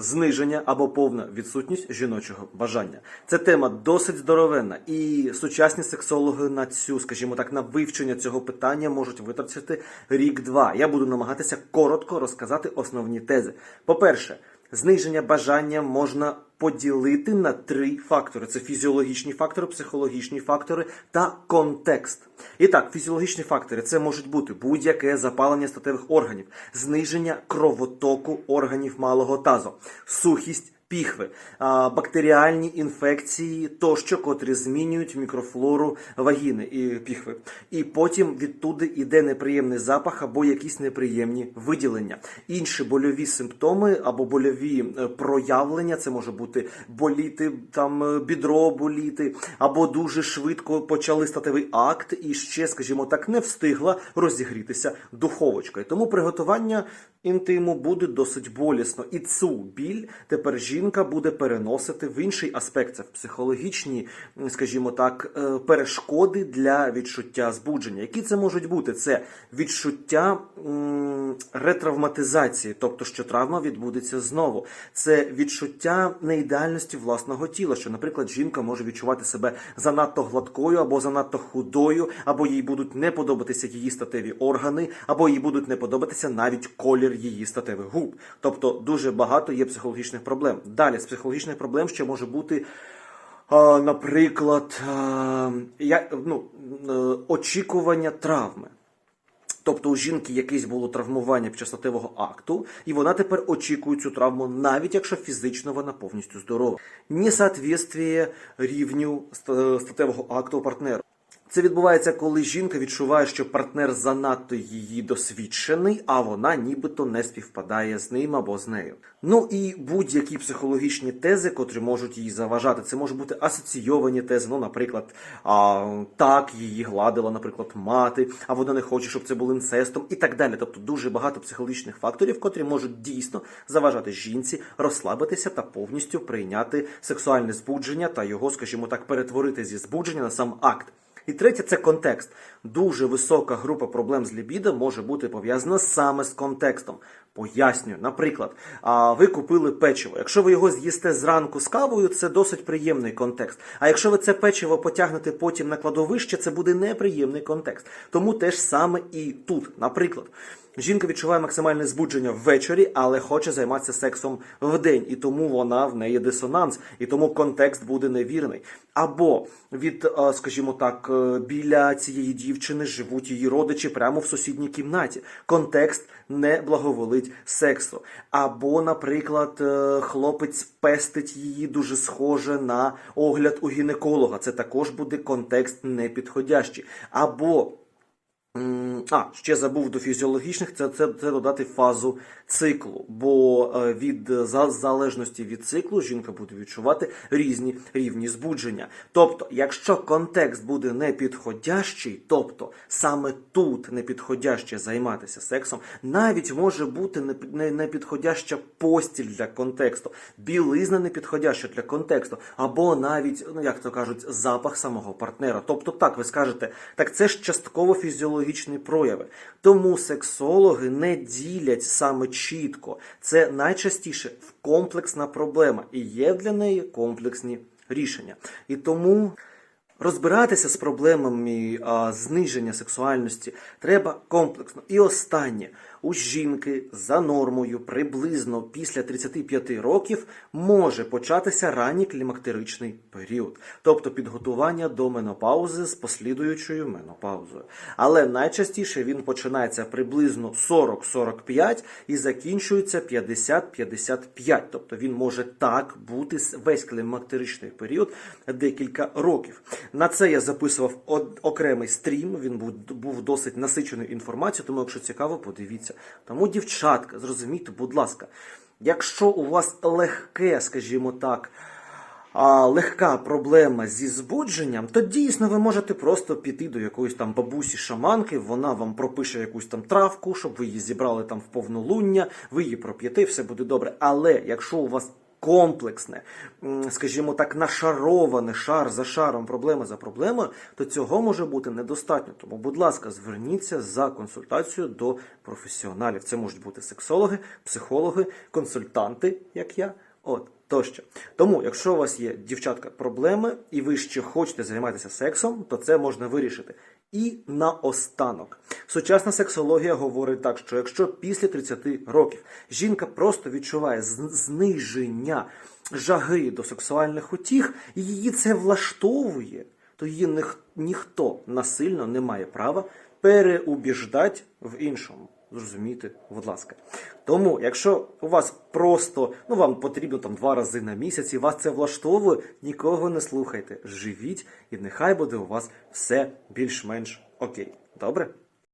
Зниження або повна відсутність жіночого бажання. Це тема досить здоровенна, і сучасні сексологи на цю, скажімо так, на вивчення цього питання можуть витратити рік-два. Я буду намагатися коротко розказати основні тези. По-перше, зниження бажання можна поділити на три фактори: це фізіологічні фактори, психологічні фактори та контекст. І так, фізіологічні фактори це можуть бути будь-яке запалення статевих органів, зниження кровотоку органів малого тазу, сухість. Піхви, бактеріальні інфекції тощо, котрі змінюють мікрофлору вагіни і піхви. І потім відтуди йде неприємний запах або якісь неприємні виділення. Інші больові симптоми або больові е, проявлення це може бути боліти, там е, бідро боліти, або дуже швидко почали статевий акт, і ще, скажімо так, не встигла розігрітися духовочкою. Тому приготування інтиму буде досить болісно. І цю біль тепер жінка буде переносити в інший аспект. Це в психологічні, скажімо так, е, перешкоди для відчуття збудження. Які це можуть бути? Це відчуття ретравматизації, тобто що травма відбудеться знову. Це відчуття неідеальності власного тіла, що, наприклад, жінка може відчувати себе занадто гладкою або занадто худою, або їй будуть не подобатися її статеві органи, або їй будуть не подобатися навіть колір її статевих губ. Тобто дуже багато є психологічних проблем. Далі з психологічних проблем ще може бути. Наприклад, я, ну, е, очікування травми. Тобто у жінки якесь було травмування під час статевого акту, і вона тепер очікує цю травму, навіть якщо фізично вона повністю здорова. Несоответствие рівню статевого акту партнеру. Це відбувається, коли жінка відчуває, що партнер занадто її досвідчений, а вона нібито не співпадає з ним або з нею. Ну і будь-які психологічні тези, котрі можуть їй заважати. Це можуть бути асоційовані тези. Ну, наприклад, а, так її гладила, наприклад, мати, а вона не хоче, щоб це було інцестом, і так далі. Тобто дуже багато психологічних факторів, котрі можуть дійсно заважати жінці розслабитися та повністю прийняти сексуальне збудження та його, скажімо так, перетворити зі збудження на сам акт. І третє це контекст. Дуже висока група проблем з лібідо може бути пов'язана саме з контекстом. Пояснюю, наприклад, ви купили печиво. Якщо ви його з'їсте зранку з кавою, це досить приємний контекст. А якщо ви це печиво потягнете потім на кладовище, це буде неприємний контекст. Тому теж саме і тут, наприклад. Жінка відчуває максимальне збудження ввечері, але хоче займатися сексом вдень, і тому вона в неї дисонанс, і тому контекст буде невірний. Або від, е, скажімо так, е, біля цієї дівчини живуть її родичі прямо в сусідній кімнаті. Контекст не благоволить сексу. Або, наприклад, е, хлопець пестить її дуже схоже на огляд у гінеколога. Це також буде контекст непідходящий. Або А, ще забув до фізіологічних, це, це, це додати фазу циклу, бо е, від за, залежності від циклу жінка буде відчувати різні рівні збудження. Тобто, якщо контекст буде непідходящий, тобто саме тут непідходяще займатися сексом, навіть може бути не- не- непідходяща постіль для контексту, білизна непідходяща для контексту, або навіть, ну як то кажуть, запах самого партнера. Тобто, так ви скажете, так це ж частково фізіологічні прояви. Тому сексологи не ділять саме чітко. Це найчастіше комплексна проблема, і є для неї комплексні рішення. І тому. Розбиратися з проблемами а, зниження сексуальності треба комплексно. І останнє у жінки за нормою приблизно після 35 років може початися ранній клімактеричний період, тобто підготування до менопаузи з послідуючою менопаузою. Але найчастіше він починається приблизно 40-45 і закінчується 50-55. Тобто він може так бути весь клімактеричний період декілька років. На це я записував окремий стрім. Він був, досить насиченою інформацією, тому якщо цікаво, подивіться. Тому, дівчатка, зрозумійте, будь ласка, якщо у вас легке, скажімо так, а, легка проблема зі збудженням, то дійсно ви можете просто піти до якоїсь там бабусі шаманки, вона вам пропише якусь там травку, щоб ви її зібрали там в повнолуння, ви її проп'єте, все буде добре. Але якщо у вас комплексне, скажімо так, нашароване шар за шаром, проблема за проблемою, то цього може бути недостатньо. Тому, будь ласка, зверніться за консультацією до професіоналів. Це можуть бути сексологи, психологи, консультанти, як я. От тощо. Тому, якщо у вас є дівчатка проблеми, і ви ще хочете займатися сексом, то це можна вирішити. І наостанок. Сучасна сексологія говорить так, що якщо після 30 років жінка просто відчуває зниження жаги до сексуальних утіх, і її це влаштовує, то її ніх- ніхто насильно не має права переубіждати в іншому. Зрозумійте, будь ласка. Тому, якщо у вас просто ну вам потрібно там два рази на місяць, і вас це влаштовує, нікого не слухайте. Живіть, і нехай буде у вас все більш-менш окей. Добре?